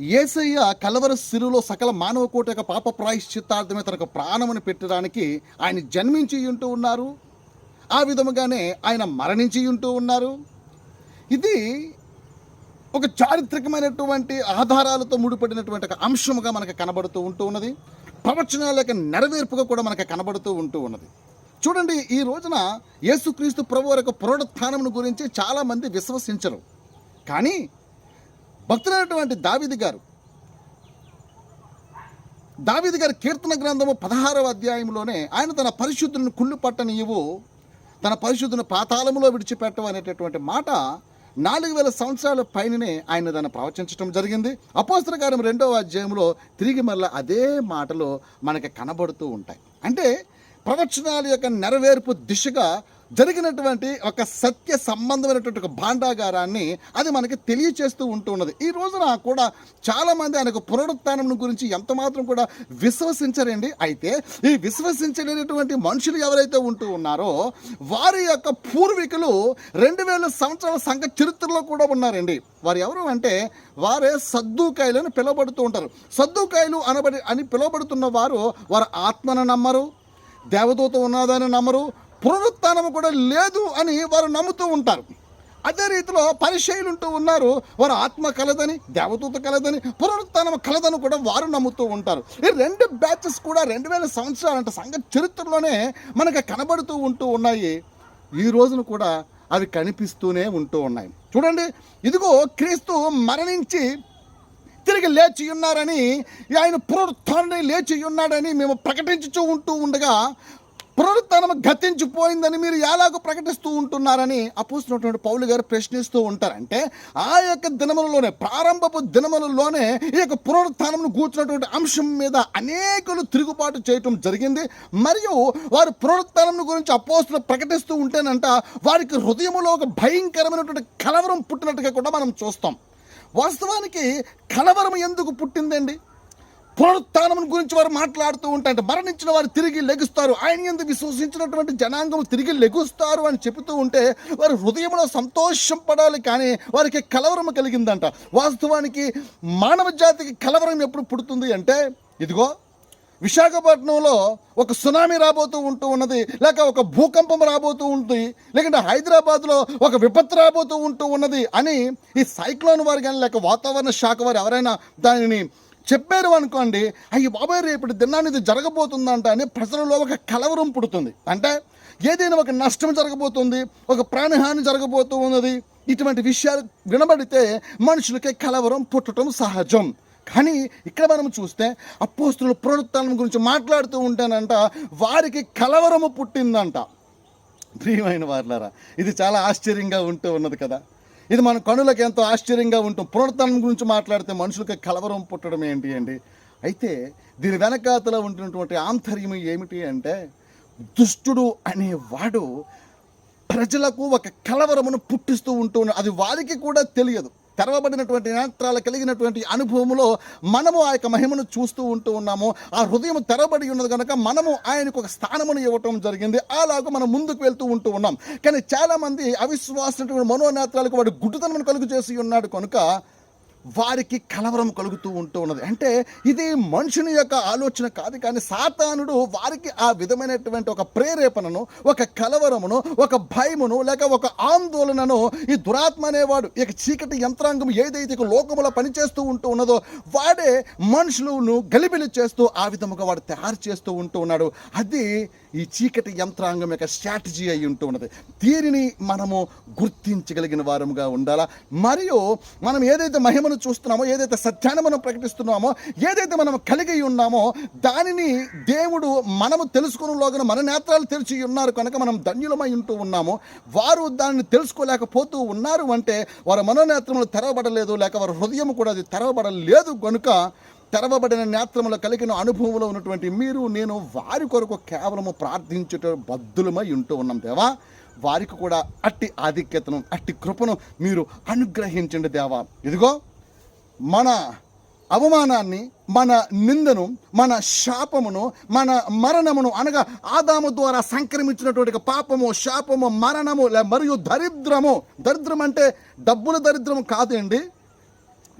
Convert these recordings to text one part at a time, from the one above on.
ఏసయ్య కలవర సిరులో సకల మానవ కోట యొక్క పాప ప్రాయశ్చిత్తార్థమే తనకు ప్రాణమును పెట్టడానికి ఆయన జన్మించి ఉంటూ ఉన్నారు. ఆ విధముగానే ఆయన మరణించి ఉంటూ ఉన్నారు. ఇది ఒక చారిత్రకమైనటువంటి ఆధారాలతో ముడిపడినటువంటి ఒక అంశముగా మనకు కనబడుతూ ఉంటూ ఉన్నది. ప్రవచనాల యొక్క నెరవేర్పుగా కూడా మనకు కనబడుతూ ఉంటూ ఉన్నది. చూడండి ఈ రోజున యేసుక్రీస్తు ప్రభు యొక్క పునరుత్థానమును గురించి చాలామంది విశ్వసించరు. కానీ భక్తులైనటువంటి దావిది గారు. దావిది గారి కీర్తన గ్రంథము పదహారవ అధ్యాయంలోనే ఆయన తన పరిశుద్ధులను కుళ్ళు పట్టనీయవు తన పరిశుద్ధుని పాతాళములో విడిచిపెట్టవు అనేటటువంటి మాట నాలుగు వేల సంవత్సరాల పైననే ఆయన దాన్ని ప్రవచించడం జరిగింది. అపోస్తల కార్యం రెండవ అధ్యాయంలో తిరిగి మళ్ళీ అదే మాటలు మనకి కనబడుతూ ఉంటాయి. అంటే ప్రవచనాల యొక్క నెరవేర్పు దిశగా జరిగినటువంటి ఒక సత్య సంబంధమైనటువంటి ఒక భాండాగారాన్ని అది మనకి తెలియచేస్తూ ఉంటూ ఉన్నది. ఈ రోజున కూడా చాలామంది ఆయనకు పునరుత్నం గురించి ఎంత మాత్రం కూడా విశ్వసించరండి. అయితే ఈ విశ్వసించలేనటువంటి మనుషులు ఎవరైతే ఉంటూ ఉన్నారో వారి యొక్క పూర్వీకులు రెండు వేల సంవత్సరాల సంఘ చరిత్రలో కూడా ఉన్నారండి. వారు ఎవరు అంటే వారే సద్దుకాయలు అని పిలువబడుతూ ఉంటారు. సద్దుకాయలు అనబడి అని పిలువబడుతున్న వారు వారు ఆత్మను నమ్మరు దేవదూత ఉన్నదని నమ్మరు పునరుత్థానం కూడా లేదు అని వారు నమ్ముతూ ఉంటారు. అదే రీతిలో పరిశైలుంటూ ఉన్నారు. వారు ఆత్మ కలదని దేవదూత కలదని పునరుత్నం కలదని కూడా వారు నమ్ముతూ ఉంటారు. ఈ రెండు బ్యాచెస్ కూడా రెండు వేల సంవత్సరాలు అంటే సంఘ చరిత్రలోనే మనకు కనబడుతూ ఉంటూ ఉన్నాయి. ఈ రోజున కూడా అవి కనిపిస్తూనే ఉంటూ ఉన్నాయి. చూడండి ఇదిగో క్రీస్తు మరణించి తిరిగి లేచి ఉన్నారని ఆయన పునరుత్థానం లేచి ఉన్నాడని మేము ప్రకటించుతూ ఉంటూ ఉండగా పునరుత్నం గతించిపోయిందని మీరు ఎలాగో ప్రకటిస్తూ ఉంటున్నారని అపోసినటువంటి పౌలు గారు ప్రశ్నిస్తూ ఉంటారు అంటే ఆ యొక్క దినములలోనే ప్రారంభపు దినములలోనే ఈ యొక్క పునరుత్థానం కూర్చున్నటువంటి అంశం మీద అనేకులు తిరుగుబాటు చేయటం జరిగింది. మరియు వారు పునరుత్నం గురించి అపోస్తులు ప్రకటిస్తూ ఉంటేనంట వారికి హృదయంలో ఒక భయంకరమైనటువంటి కలవరం పుట్టినట్టుగా కూడా మనం చూస్తాం. వాస్తవానికి కలవరం ఎందుకు పుట్టిందండి? పునరుత్నం గురించి వారు మాట్లాడుతూ ఉంటారంటే మరణించిన వారు తిరిగి లెగుస్తారు. ఆయన ఎందుకు విశ్వసించినటువంటి జనాంగం తిరిగి లెగుస్తారు అని చెబుతూ ఉంటే వారి హృదయంలో సంతోషం పడాలి కానీ వారికి కలవరం కలిగిందంట. వాస్తవానికి మానవ జాతికి కలవరం ఎప్పుడు పుడుతుంది అంటే ఇదిగో విశాఖపట్నంలో ఒక సునామీ రాబోతూ ఉంటూ ఉన్నది లేక ఒక భూకంపం రాబోతూ ఉంటుంది లేకుంటే హైదరాబాద్లో ఒక విపత్తు రాబోతూ ఉంటూ ఉన్నది అని ఈ సైక్లోన్ వారు కానీ లేక వాతావరణ శాఖ వారు ఎవరైనా దానిని చెప్పారు అనుకోండి అయ్యి బాబాయ్ రేపటి దినాన్ని ఇది జరగబోతుందంట అని ప్రజలలో ఒక కలవరం పుడుతుంది. అంటే ఏదైనా ఒక నష్టం జరగబోతుంది ఒక ప్రాణహాని జరగబోతూ ఉన్నది ఇటువంటి విషయాలు వినబడితే మనుషులకి కలవరం పుట్టడం సహజం. కానీ ఇక్కడ మనం చూస్తే అపోస్తుల పునరుత్థానం గురించి మాట్లాడుతూ ఉంటానంట వారికి కలవరము పుట్టిందంట. ప్రియమైన వారులారా ఇది చాలా ఆశ్చర్యంగా ఉంటూ ఉన్నది కదా. ఇది మన కనులకు ఎంతో ఆశ్చర్యంగా ఉంటుంది. పునరుత్థానం గురించి మాట్లాడితే మనుషులకు కలవరం పుట్టడం ఏంటి అండి? అయితే దీని వెనకాతలో ఉంటున్నటువంటి ఆంతర్యం ఏమిటి అంటే దుష్టుడు అనేవాడు ప్రజలకు ఒక కలవరమును పుట్టిస్తూ ఉంటూ ఉన్నాడు. అది వారికి కూడా తెలియదు. తెరవబడినటువంటి నేత్రాలు కలిగినటువంటి అనుభవంలో మనము ఆ యొక్క మహిమను చూస్తూ ఉంటూ ఉన్నాము. ఆ హృదయం తెరబడి ఉన్నది కనుక మనము ఆయనకు ఒక స్థానమును ఇవ్వటం జరిగింది. అలాగ మనం ముందుకు వెళ్తూ ఉంటూ ఉన్నాం. కానీ చాలామంది అవిశ్వాసమైనటువంటి మనోనేత్రాలకు వాడు గుడ్డుతనం కలుగు చేసి ఉన్నాడు కనుక వారికి కలవరం కలుగుతూ ఉంటూ ఉన్నది. అంటే ఇది మనుషుని యొక్క ఆలోచన కాదు కానీ సాతానుడు వారికి ఆ విధమైనటువంటి ఒక ప్రేరేపణను ఒక కలవరమును ఒక భయమును లేక ఒక ఆందోళనను ఈ దురాత్మ అనేవాడు ఇక చీకటి యంత్రాంగం ఏదైతే ఇక లోకములో పనిచేస్తూ ఉంటూ ఉన్నదో వాడే మనుషులను గలిబిలి చేస్తూ ఆ విధముగా వాడు తయారు చేస్తూ ఉంటూ ఉన్నాడు. అది ఈ చీకటి యంత్రాంగం యొక్క స్ట్రాటజీ అయి ఉంటూ ఉన్నది. దీనిని మనము గుర్తించగలిగిన వారముగా ఉండాలా? మరియు మనం ఏదైతే మహిమను చూస్తున్నామో ఏదైతే సత్యాన్ని మనం ప్రకటిస్తున్నామో ఏదైతే మనం కలిగి ఉన్నామో దానిని దేవుడు మనము తెలుసుకునేలోగా మన నేత్రాలు తెరిచి ఉన్నారు కనుక మనం ధన్యులమై ఉంటూ ఉన్నాము. వారు దానిని తెలుసుకోలేకపోతూ ఉన్నారు అంటే వారి మనోనేత్రములు తెరవబడలేదు లేక వారి హృదయం కూడా అది తెరవబడలేదు కనుక తెరవబడిన నేత్రములు కలిగిన అనుభవంలో ఉన్నటువంటి మీరు నేను వారి కొరకు కేవలము ప్రార్థించుట బద్దులమై ఉంటూ ఉన్నాం దేవా. వారికి కూడా అట్టి ఆధిక్యతను అట్టి కృపను మీరు అనుగ్రహించండి దేవా. ఇదిగో మన అవమానాన్ని మన నిందను మన శాపమును మన మరణమును అనగా ఆదాము ద్వారా సంక్రమించినటువంటి పాపము శాపము మరణము లే- మరియు దరిద్రము. దరిద్రం అంటే డబ్బుల దరిద్రం కాదండి.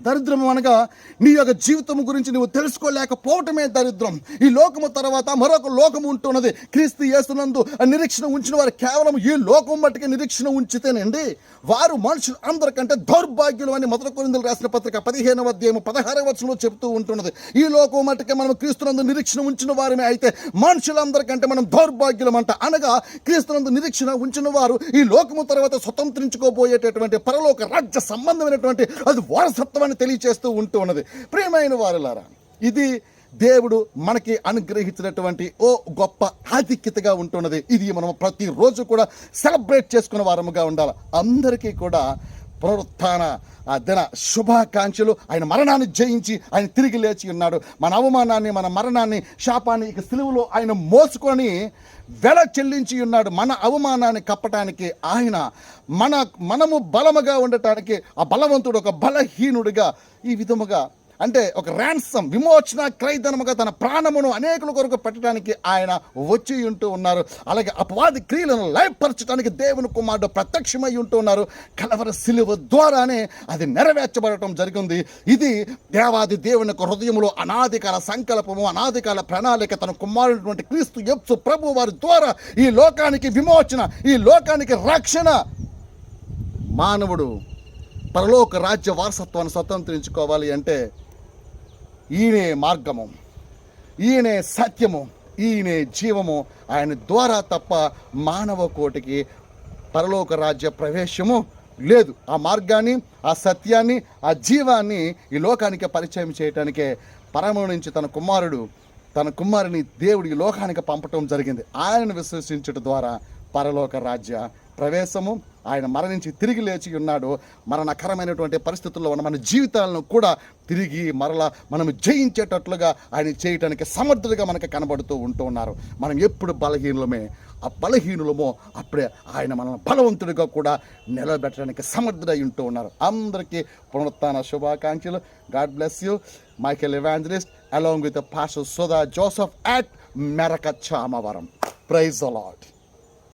దరిద్రం అనగా నీ యొక్క జీవితం గురించి నువ్వు తెలుసుకోలేకపోవటమే దరిద్రం. ఈ లోకము తర్వాత మరొక లోకము ఉంటున్నది. క్రీస్తు యేసునందు నిరీక్షణ ఉంచిన వారు కేవలం ఈ లోకం మట్టికి నిరీక్షణ ఉంచితేనండి. వారు మనుషులు అందరికంటే దౌర్భాగ్యులు అని మొదటి కొరిందులు రాసిన పత్రిక పదిహేనవ అధ్యాయం పదహారవ వచనంలో చెప్తూ ఉంటున్నది. ఈ లోకం మట్టికి మనం క్రీస్తునందు నిరీక్షణ ఉంచిన వారమే అయితే మనుషులందరికంటే మనం దౌర్భాగ్యులం అంట. అనగా క్రీస్తునందు నిరీక్షణ ఉంచిన వారు ఈ లోకము తర్వాత స్వతంత్రించుకోబోయేటటువంటి పరలోక రాజ్య సంబంధమైనటువంటి అది వారసత్వం వారసత్వాన్ని తెలియచేస్తూ ఉంటూ ఉన్నది. ప్రియమైన వారులారా ఇది దేవుడు మనకి అనుగ్రహించినటువంటి ఓ గొప్ప ఆధిక్యతగా ఉంటున్నది ఇది మనం ప్రతిరోజు కూడా సెలబ్రేట్ చేసుకునే వారముగా ఉండాలి. అందరికీ కూడా పునరుత్థాన ఆ దిన శుభాకాంక్షలు. ఆయన మరణాన్ని జయించి ఆయన తిరిగి లేచి ఉన్నాడు. మన అవమానాన్ని మన మరణాన్ని శాపాన్ని ఇక సిలువలో ఆయన మోసుకొని వెల చెల్లించి ఉన్నాడు. మన అవమానాన్ని కప్పటానికి ఆయన మన మనము బలముగా ఉండటానికి ఆ బలవంతుడు ఒక బలహీనుడిగా ఈ విధముగా అంటే ఒక ర్యాన్సమ్ విమోచన క్రైదనముగా తన ప్రాణమును అనేకుల కొరకు పెట్టడానికి ఆయన వచ్చి ఉంటూ ఉన్నారు. అలాగే అపవాది క్రియలను లయపరచడానికి దేవుని కుమారుడు ప్రత్యక్షమై ఉంటూ ఉన్నారు. కలవర సిలువ ద్వారానే అది నెరవేర్చబడటం జరిగింది. ఇది దేవాది దేవుని యొక్క హృదయంలో అనాదికాల సంకల్పము అనాదికాల ప్రణాళిక తన కుమారుడినటువంటి క్రీస్తు యప్సు ప్రభు వారి ద్వారా ఈ లోకానికి విమోచన ఈ లోకానికి రక్షణ. మానవుడు పరలోక రాజ్య వారసత్వాన్ని స్వతంత్రించుకోవాలి అంటే ఈయనే మార్గము ఈయనే సత్యము ఈయనే జీవము ఆయన ద్వారా తప్ప మానవ కోటికి పరలోక రాజ్య ప్రవేశము లేదు. ఆ మార్గాన్ని ఆ సత్యాన్ని ఆ జీవాన్ని ఈ లోకానికి పరిచయం చేయటానికే పరమ నుంచి తన కుమారుడు తన కుమారుని దేవుడి లోకానికి పంపటం జరిగింది. ఆయనను విశ్వసించడం ద్వారా పరలోక రాజ్య ప్రవేశము ఆయన మరణించి తిరిగి లేచి ఉన్నాడు. మరణకరమైనటువంటి పరిస్థితుల్లో ఉన్న మన జీవితాలను కూడా తిరిగి మరలా మనం జయించేటట్లుగా ఆయన చేయటానికి సమర్థుడిగా మనకు కనబడుతూ ఉంటూ ఉన్నారు. మనం ఎప్పుడు బలహీనులమే? ఆ బలహీనులమో అప్పుడే ఆయన మనల్ని బలవంతుడిగా కూడా నిలబెట్టడానికి సమర్థుడై ఉంటూ ఉన్నారు. అందరికీ పునరుత్న శుభాకాంక్షలు. God bless you. Michael evangelist along with pastor Sudha Joseph at Meraka Chamavaram. Praise allot